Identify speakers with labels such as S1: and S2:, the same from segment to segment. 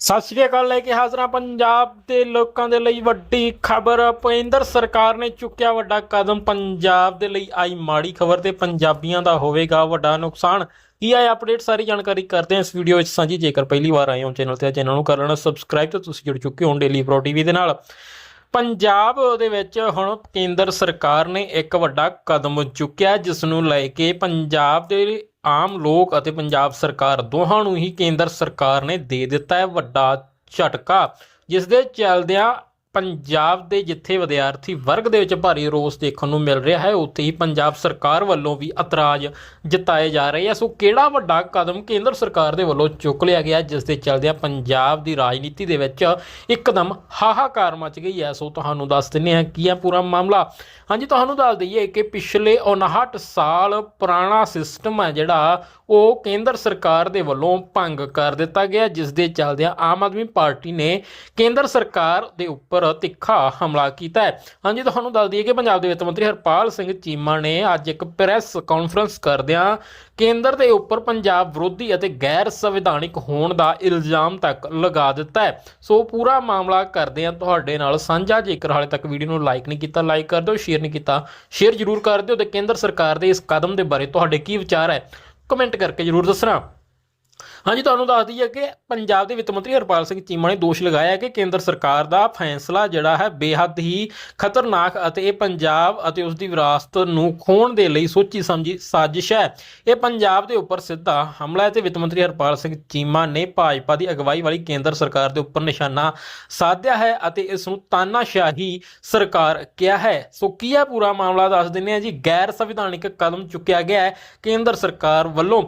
S1: ਸਤਿ ਸ਼੍ਰੀ ਅਕਾਲ ਲੈ ਕੇ ਹਾਜ਼ਰਾਂ ਪੰਜਾਬ ਦੇ ਲੋਕਾਂ ਦੇ ਲਈ ਵੱਡੀ ਖਬਰ। ਕੇਂਦਰ ਸਰਕਾਰ ਨੇ ਚੁੱਕਿਆ ਵੱਡਾ ਕਦਮ। ਪੰਜਾਬ ਦੇ ਲਈ ਆਈ ਮਾੜੀ ਖਬਰ ਤੇ ਪੰਜਾਬੀਆਂ ਦਾ ਹੋਵੇਗਾ ਵੱਡਾ ਨੁਕਸਾਨ। ਕੀ ਆਏ ਅਪਡੇਟ ਸਾਰੀ ਜਾਣਕਾਰੀ ਕਰਦੇ ਹਾਂ ਇਸ ਵੀਡੀਓ ਵਿੱਚ ਸਾਂਝੀ। ਜੇਕਰ ਪਹਿਲੀ ਵਾਰ ਆਏ ਹੋ ਚੈਨਲ ਤੇ ਚੈਨਲ ਨੂੰ ਕਰ ਲੈਣਾ ਸਬਸਕ੍ਰਾਈਬ ਤੇ ਤੁਸੀਂ ਜੁੜ ਚੁੱਕੇ ਹੋ ਡੇਲੀ ਪ੍ਰੋ ਟੀਵੀ ਦੇ ਨਾਲ। ਪੰਜਾਬ ਦੇ ਵਿੱਚ ਹੁਣ ਕੇਂਦਰ ਸਰਕਾਰ ਨੇ ਇੱਕ ਵੱਡਾ ਕਦਮ ਚੁੱਕਿਆ ਜਿਸ ਨੂੰ ਲੈ ਕੇ ਪੰਜਾਬ ਦੇ ਆਮ ਲੋਕ ਅਤੇ ਪੰਜਾਬ ਸਰਕਾਰ ਦੋਹਾਂ ਨੂੰ ਹੀ ਕੇਂਦਰ ਸਰਕਾਰ ਨੇ ਦੇ ਦਿੱਤਾ ਹੈ ਵੱਡਾ ਝਟਕਾ, ਜਿਸ ਦੇ ਚੱਲਦਿਆਂ ਪੰਜਾਬ ਦੇ ਜਿੱਥੇ ਵਿਦਿਆਰਥੀ ਵਰਗ ਦੇ ਵਿੱਚ ਭਾਰੀ ਰੋਸ ਦੇਖਣ ਨੂੰ ਮਿਲ ਰਿਹਾ ਹੈ, ਉੱਥੇ ਹੀ ਪੰਜਾਬ ਸਰਕਾਰ ਵੱਲੋਂ ਵੀ ਇਤਰਾਜ਼ ਜਤਾਏ ਜਾ ਰਹੇ ਆ। ਸੋ ਕਿਹੜਾ ਵੱਡਾ ਕਦਮ ਕੇਂਦਰ ਸਰਕਾਰ ਦੇ ਵੱਲੋਂ ਚੁੱਕ ਲਿਆ ਗਿਆ, ਜਿਸ ਦੇ ਚਲਦਿਆਂ ਪੰਜਾਬ ਦੀ ਰਾਜਨੀਤੀ ਦੇ ਵਿੱਚ ਇੱਕਦਮ ਹਾਹਾਕਾਰ ਮਚ ਗਈ ਹੈ। ਸੋ ਤੁਹਾਨੂੰ ਦੱਸ ਦਿੰਦੇ ਹਾਂ ਕੀ ਹੈ ਪੂਰਾ ਮਾਮਲਾ। ਹਾਂਜੀ, ਤੁਹਾਨੂੰ ਦੱਸ ਦਈਏ ਕਿ ਪਿਛਲੇ 59 ਸਾਲ ਪੁਰਾਣਾ ਸਿਸਟਮ ਹੈ ਜਿਹੜਾ, ਉਹ ਕੇਂਦਰ ਸਰਕਾਰ ਦੇ ਵੱਲੋਂ ਭੰਗ ਕਰ ਦਿੱਤਾ ਗਿਆ, ਜਿਸ ਦੇ ਚਲਦਿਆਂ ਆਮ ਆਦਮੀ ਪਾਰਟੀ ਨੇ ਕੇਂਦਰ ਸਰਕਾਰ ਦੇ ਉੱਪਰ ਤਿੱਖਾ ਹਮਲਾ ਕੀਤਾ ਹੈ। ਹਾਂਜੀ, ਤੁਹਾਨੂੰ ਦੱਸ ਦਈਏ ਕਿ ਪੰਜਾਬ ਦੇ ਵਿੱਤ ਮੰਤਰੀ ਹਰਪਾਲ ਸਿੰਘ ਚੀਮਾ ਨੇ ਅੱਜ ਇੱਕ ਪ੍ਰੈਸ ਕਾਨਫਰੰਸ ਕਰਦਿਆਂ ਕੇਂਦਰ ਦੇ ਉੱਪਰ ਪੰਜਾਬ ਵਿਰੋਧੀ ਅਤੇ ਗੈਰ ਸੰਵਿਧਾਨਿਕ ਹੋਣ ਦਾ ਇਲਜ਼ਾਮ ਤੱਕ ਲਗਾ ਦਿੱਤਾ ਹੈ। ਸੋ ਪੂਰਾ ਮਾਮਲਾ ਕਰਦੇ ਹਾਂ ਤੁਹਾਡੇ ਨਾਲ ਸਾਂਝਾ। ਜੇਕਰ ਹਾਲੇ ਤੱਕ ਵੀਡੀਓ ਨੂੰ ਲਾਈਕ ਨਹੀਂ ਕੀਤਾ, ਲਾਈਕ ਕਰ ਦਿਓ, ਸ਼ੇਅਰ ਨਹੀਂ ਕੀਤਾ, ਸ਼ੇਅਰ ਜ਼ਰੂਰ ਕਰ ਦਿਓ ਤੇ ਕੇਂਦਰ ਸਰਕਾਰ ਦੇ ਇਸ ਕਦਮ ਦੇ ਬਾਰੇ ਤੁਹਾਡੇ ਕੀ ਵਿਚਾਰ ਹੈ, ਕਮੈਂਟ ਕਰਕੇ ਜ਼ਰੂਰ ਦੱਸਣਾ। ਹਾਂਜੀ, ਤੁਹਾਨੂੰ ਦੱਸ ਦਈਏ ਕਿ ਪੰਜਾਬ ਦੇ ਵਿੱਤ ਮੰਤਰੀ ਹਰਪਾਲ ਸਿੰਘ ਚੀਮਾ ਨੇ ਦੋਸ਼ ਲਗਾਇਆ ਹੈ ਕਿ ਕੇਂਦਰ ਸਰਕਾਰ ਦਾ ਫੈਸਲਾ ਜਿਹੜਾ ਹੈ ਬੇਹੱਦ ਹੀ ਖਤਰਨਾਕ ਅਤੇ ਇਹ ਪੰਜਾਬ ਅਤੇ ਉਸ ਦੀ ਵਿਰਾਸਤ ਨੂੰ ਖੋਣ ਦੇ ਲਈ ਸੋਚੀ ਸਮਝੀ ਸਾਜ਼ਿਸ਼ ਹੈ। ਇਹ ਪੰਜਾਬ ਦੇ ਉੱਪਰ ਸਿੱਧਾ ਹਮਲਾ ਹੈ ਤੇ ਵਿੱਤ ਮੰਤਰੀ ਹਰਪਾਲ ਸਿੰਘ ਚੀਮਾ ਨੇ ਭਾਜਪਾ ਦੀ ਅਗਵਾਈ ਵਾਲੀ ਕੇਂਦਰ ਸਰਕਾਰ ਦੇ ਉੱਪਰ ਨਿਸ਼ਾਨਾ ਸਾਧਿਆ ਹੈ ਅਤੇ ਇਸ ਨੂੰ ਤਾਨਾਸ਼ਾਹੀ ਸਰਕਾਰ ਕਿਹਾ ਹੈ। ਸੋ ਕੀ ਹੈ ਪੂਰਾ ਮਾਮਲਾ ਦੱਸ ਦਿੰਦੇ ਹਾਂ ਜੀ? ਗੈਰ ਸੰਵਿਧਾਨਿਕ ਕਦਮ ਚੁੱਕਿਆ ਗਿਆ ਹੈ। ਕੇਂਦਰ ਸਰਕਾਰ ਵੱਲੋਂ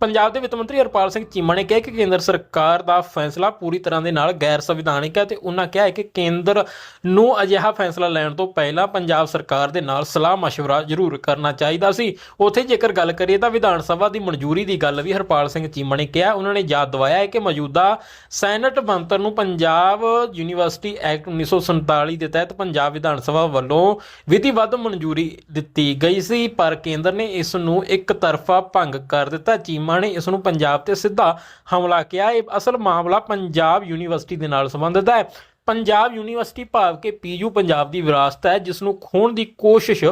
S1: ਪੰਜਾਬ ਦੇ ਵਿੱਤ ਮੰਤਰੀ ਹਰਪਾਲ ਸਿੰਘ ਚੀਮਾ ਨੇ ਕਿਹਾ ਕਿ ਕੇਂਦਰ ਸਰਕਾਰ ਦਾ ਫੈਸਲਾ ਪੂਰੀ ਤਰ੍ਹਾਂ ਦੇ ਨਾਲ ਗੈਰ ਸੰਵਿਧਾਨਿਕ ਹੈ ਤੇ ਉਹਨਾਂ ਕਿਹਾ ਹੈ ਕਿ ਕੇਂਦਰ ਨੂੰ ਅਜਿਹਾ ਫੈਸਲਾ ਲੈਣ ਤੋਂ ਪਹਿਲਾਂ ਪੰਜਾਬ ਸਰਕਾਰ ਦੇ ਨਾਲ ਸਲਾਹ مشورہ ਜ਼ਰੂਰ ਕਰਨਾ ਚਾਹੀਦਾ ਸੀ ਉੱਥੇ ਜੇਕਰ ਗੱਲ ਕਰੀਏ ਤਾਂ ਵਿਧਾਨ ਸਭਾ ਦੀ ਮਨਜ਼ੂਰੀ ਦੀ ਗੱਲ ਵੀ ਹਰਪਾਲ ਸਿੰਘ ਚੀਮਾ ਨੇ ਕਿਹਾ ਉਹਨਾਂ ਨੇ ਯਾਦ ਦਿਵਾਇਆ ਹੈ ਕਿ ਮੌਜੂਦਾ ਸੈਨੇਟ ਬਣਤਰ ਨੂੰ ਪੰਜਾਬ ਯੂਨੀਵਰਸਿਟੀ ਐਕਟ 1947 ਦੇ ਤਹਿਤ ਪੰਜਾਬ ਵਿਧਾਨ ਸਭਾ ਵੱਲੋਂ ਵਿਧੀਵੱਧ ਮਨਜ਼ੂਰੀ ਦਿੱਤੀ ਗਈ ਸੀ ਪਰ ਕੇਂਦਰ ਨੇ ਇਸ ਨੂੰ ਇੱਕ ਤਰਫਾ ਭੰਗ ਕਰ ਦਿੱਤਾ ਚੀਮਾ ਨੇ ਇਸ ਨੂੰ ਪੰਜਾਬ ਤੇ ਸਿੱਧਾ ਹਮਲਾ ਕਿਹਾ। ਇਹ ਅਸਲ ਮਾਮਲਾ ਪੰਜਾਬ ਯੂਨੀਵਰਸਿਟੀ ਦੇ ਨਾਲ ਸੰਬੰਧਿਤ ਹੈ। ਪੰਜਾਬ ਯੂਨੀਵਰਸਿਟੀ ਭਾਵ ਕਿ ਪੀਯੂ ਪੰਜਾਬ ਦੀ ਵਿਰਾਸਤ ਹੈ ਜਿਸ ਨੂੰ ਖੋਣ ਦੀ ਕੋਸ਼ਿਸ਼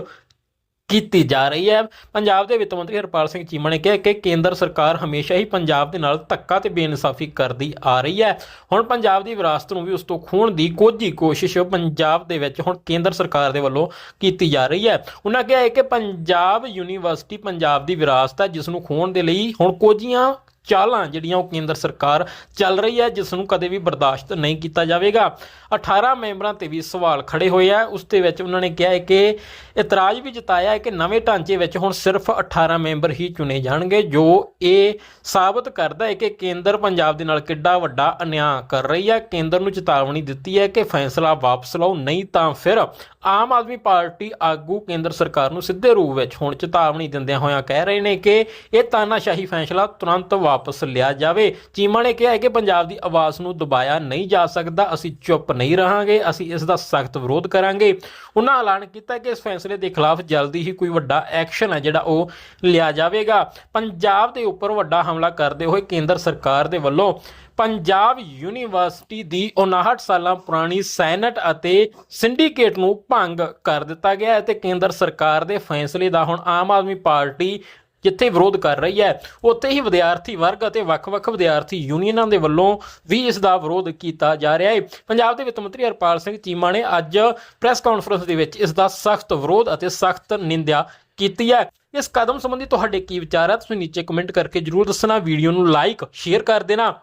S1: ਕੀਤੀ ਜਾ ਰਹੀ ਹੈ। ਪੰਜਾਬ ਦੇ ਵਿੱਤ ਮੰਤਰੀ ਹਰਪਾਲ ਸਿੰਘ ਚੀਮਾ ਨੇ ਕਿਹਾ ਕਿ ਕੇਂਦਰ ਸਰਕਾਰ ਹਮੇਸ਼ਾ ਹੀ ਪੰਜਾਬ ਦੇ ਨਾਲ ਧੱਕਾ ਤੇ ਬੇਇਨਸਾਫੀ ਕਰਦੀ ਆ ਰਹੀ ਹੈ। ਹੁਣ ਪੰਜਾਬ ਦੀ ਵਿਰਾਸਤ ਨੂੰ ਵੀ ਉਸ ਤੋਂ ਖੋਣ ਦੀ ਕੋਝੀ ਕੋਸ਼ਿਸ਼ ਪੰਜਾਬ ਦੇ ਵਿੱਚ ਹੁਣ ਕੇਂਦਰ ਸਰਕਾਰ ਦੇ ਵੱਲੋਂ ਕੀਤੀ ਜਾ ਰਹੀ ਹੈ। ਉਹਨਾਂ ਕਿਹਾ ਹੈ ਕਿ ਪੰਜਾਬ ਯੂਨੀਵਰਸਿਟੀ ਪੰਜਾਬ ਦੀ ਵਿਰਾਸਤ ਹੈ, ਜਿਸ ਨੂੰ ਖੋਣ ਦੇ ਲਈ ਹੁਣ ਕੋਝੀਆਂ ਚਾਲਾਂ ਜਿਹੜੀਆਂ ਉਹ ਕੇਂਦਰ ਸਰਕਾਰ ਚੱਲ ਰਹੀ ਹੈ, ਜਿਸ ਨੂੰ ਕਦੇ ਵੀ ਬਰਦਾਸ਼ਤ ਨਹੀਂ ਕੀਤਾ ਜਾਵੇਗਾ। 18 ਮੈਂਬਰਾਂ ਤੇ ਵੀ ਸਵਾਲ ਖੜੇ ਹੋਏ ਆ। ਉਸ ਦੇ ਵਿੱਚ ਉਹਨਾਂ ਨੇ ਕਿਹਾ ਹੈ ਕਿ ਇਤਰਾਜ਼ ਵੀ ਜਤਾਇਆ ਹੈ ਕਿ ਨਵੇਂ ਢਾਂਚੇ ਵਿੱਚ ਹੁਣ ਸਿਰਫ 18 ਮੈਂਬਰ ਹੀ ਚੁਣੇ ਜਾਣਗੇ, ਜੋ ਇਹ ਸਾਬਤ ਕਰਦਾ ਹੈ ਕਿ ਕੇਂਦਰ ਪੰਜਾਬ ਦੇ ਨਾਲ ਕਿੱਡਾ ਵੱਡਾ ਅਨਿਆਂ ਕਰ ਰਹੀ ਹੈ। ਕੇਂਦਰ ਨੂੰ ਚੇਤਾਵਨੀ ਦਿੱਤੀ ਹੈ ਕਿ ਫੈਸਲਾ ਵਾਪਸ ਲਓ, ਨਹੀਂ ਤਾਂ ਫਿਰ ਆਮ ਆਦਮੀ ਪਾਰਟੀ ਆਗੂ ਕੇਂਦਰ ਸਰਕਾਰ ਨੂੰ ਸਿੱਧੇ ਰੂਪ ਵਿੱਚ ਹੁਣ ਚੇਤਾਵਨੀ ਦਿੰਦਿਆਂ ਹੋਇਆਂ ਕਹਿ ਰਹੇ ਨੇ ਕਿ ਇਹ ਤਾਨਾਸ਼ਾਹੀ ਫੈਸਲਾ ਤੁਰੰਤ ਵਾਪਸ ਲਿਆ ਜਾਵੇ। ਚੀਮਾ ਨੇ ਕਿਹਾ ਹੈ ਕਿ ਪੰਜਾਬ ਦੀ ਆਵਾਜ਼ ਨੂੰ ਦਬਾਇਆ ਨਹੀਂ ਜਾ ਸਕਦਾ। ਅਸੀਂ ਚੁੱਪ ਨਹੀਂ ਰਹਾਂਗੇ, ਅਸੀਂ ਇਸ ਦਾ ਸਖਤ ਵਿਰੋਧ ਕਰਾਂਗੇ। ਉਹਨਾਂ ਐਲਾਨ ਕੀਤਾ ਕਿ ਇਸ ਫੈਸਲੇ ਦੇ ਖਿਲਾਫ ਜਲਦੀ ਹੀ ਕੋਈ ਵੱਡਾ ਐਕਸ਼ਨ ਹੈ ਜਿਹੜਾ ਉਹ ਲਿਆ ਜਾਵੇਗਾ। ਪੰਜਾਬ ਦੇ ਉੱਪਰ ਵੱਡਾ ਹਮਲਾ ਕਰਦੇ ਹੋਏ ਕੇਂਦਰ ਸਰਕਾਰ ਦੇ ਵੱਲੋਂ ਪੰਜਾਬ ਯੂਨੀਵਰਸਿਟੀ ਦੀ 59 ਸਾਲਾਂ ਪੁਰਾਣੀ ਸੈਨੇਟ ਅਤੇ ਸਿੰਡੀਕੇਟ ਨੂੰ ਭੰਗ ਕਰ ਦਿੱਤਾ ਗਿਆ ਹੈ ਤੇ ਕੇਂਦਰ ਸਰਕਾਰ ਦੇ ਫੈਸਲੇ ਦਾ ਹੁਣ ਆਮ ਆਦਮੀ ਪਾਰਟੀ ਜਿੱਥੇ ਵਿਰੋਧ ਕਰ ਰਹੀ ਹੈ, ਉੱਥੇ ਹੀ ਵਿਦਿਆਰਥੀ ਵਰਗ ਅਤੇ ਵੱਖ-ਵੱਖ ਵਿਦਿਆਰਥੀ ਯੂਨੀਅਨਾਂ ਦੇ ਵੱਲੋਂ ਵੀ ਇਸ ਦਾ ਵਿਰੋਧ ਕੀਤਾ ਜਾ ਰਿਹਾ ਹੈ। ਪੰਜਾਬ ਦੇ ਵਿੱਤ ਮੰਤਰੀ ਹਰਪਾਲ ਸਿੰਘ ਚੀਮਾ ਨੇ ਅੱਜ ਪ੍ਰੈਸ ਕਾਨਫਰੰਸ ਦੇ ਵਿੱਚ ਇਸ ਦਾ ਸਖਤ ਵਿਰੋਧ ਅਤੇ ਸਖਤ ਨਿੰਦਿਆ ਕੀਤੀ ਹੈ। ਇਸ ਕਦਮ ਸੰਬੰਧੀ ਤੁਹਾਡੇ ਕੀ ਵਿਚਾਰ ਹੈ ਤੁਸੀਂ ਨੀਚੇ ਕਮੈਂਟ ਕਰਕੇ ਜਰੂਰ ਦੱਸਣਾ, ਵੀਡੀਓ ਨੂੰ ਲਾਈਕ, ਸ਼ੇਅਰ ਕਰ ਦੇਣਾ।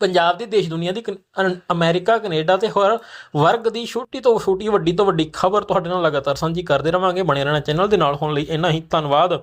S1: ਪੰਜਾਬ ਦੀ ਦੇਸ਼ ਦੁਨੀਆ ਦੀ ਕਨ- ਅਨ- ਅਮਰੀਕਾ, ਕੈਨੇਡਾ ਤੇ ਹੋਰ ਵਰਗ ਦੀ ਛੋਟੀ ਤੋਂ ਛੋਟੀ ਵੱਡੀ ਤੋਂ ਵੱਡੀ ਖਬਰ ਤੁਹਾਡੇ ਨਾਲ ਲਗਾਤਾਰ ਸਾਂਝੀ ਕਰਦੇ ਰਵਾਂਗੇ। ਬਣੇ ਰਹਿਣਾ ਚੈਨਲ ਦੇ ਨਾਲ ਹੋਣ ਲਈ ਇੰਨਾ ਹੀ। ਧੰਨਵਾਦ।